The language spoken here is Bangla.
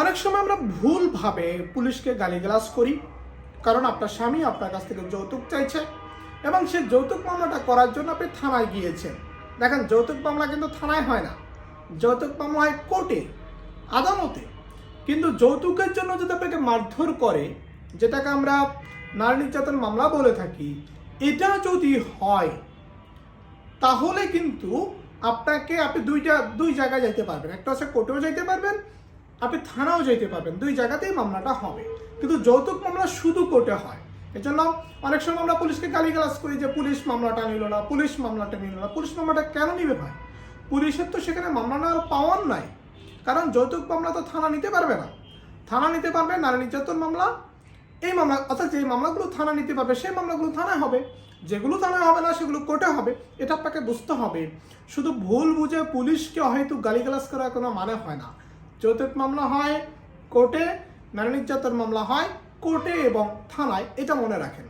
অনেক সময় আমরা ভুলভাবে পুলিশকে গালিগালাজ করি, কারণ আপনার স্বামী আপনার কাছ থেকে যৌতুক চাইছে এবং সে যৌতুক মামলাটা করার জন্য আপনি থানায় গিয়েছেন। দেখেন, যৌতুক মামলা কিন্তু থানায় হয় না। যৌতুক মামলা হয় কোর্টে, আদালতে। কিন্তু যৌতুকের জন্য যদি আপনাকে মারধর করে, যেটাকে আমরা নারী নির্যাতন মামলা বলে থাকি, এটা যদি হয়, তাহলে কিন্তু আপনাকে আপনি দুইটা, দুই জায়গায় যেতে পারবেন। একটা হচ্ছে কোর্টেও যেতে পারবেন আপনি থানাও যেতে পারবেন। দুই জায়গাতেই মামলাটা হবে। কিন্তু যৌতুক মামলা শুধু কোর্টে হয়। এজন্য অনেক সময় আমরা পুলিশকে গালিগালাজ করি যে পুলিশ মামলাটা নিল না, পুলিশ মামলাটা নিল না। পুলিশ মামলাটা কেন নিবে ভাই? পুলিশের তো সেখানে মামলা নেওয়ার পাওয়ার নাই। কারণ যৌতুক মামলা তো থানা নিতে পারবে না। থানা নিতে পারবে, নারী নির্যাতন মামলা, এই মামলা, অর্থাৎ যে মামলাগুলো থানা নিতে পারবে, সেই মামলাগুলো থানায় হবে। যেগুলো থানায় হবে না, সেগুলো কোর্টে হবে। এটা আপনাকে বুঝতে হবে। শুধু ভুল বুঝে পুলিশকে হয়তো গালিগালাজ করার কোনো মানে হয় না। যৌতুক মামলা হয় কোর্টে নারী নির্যাতন মামলা হয় কোর্টে এবং থানায় এটা মনে রাখেন।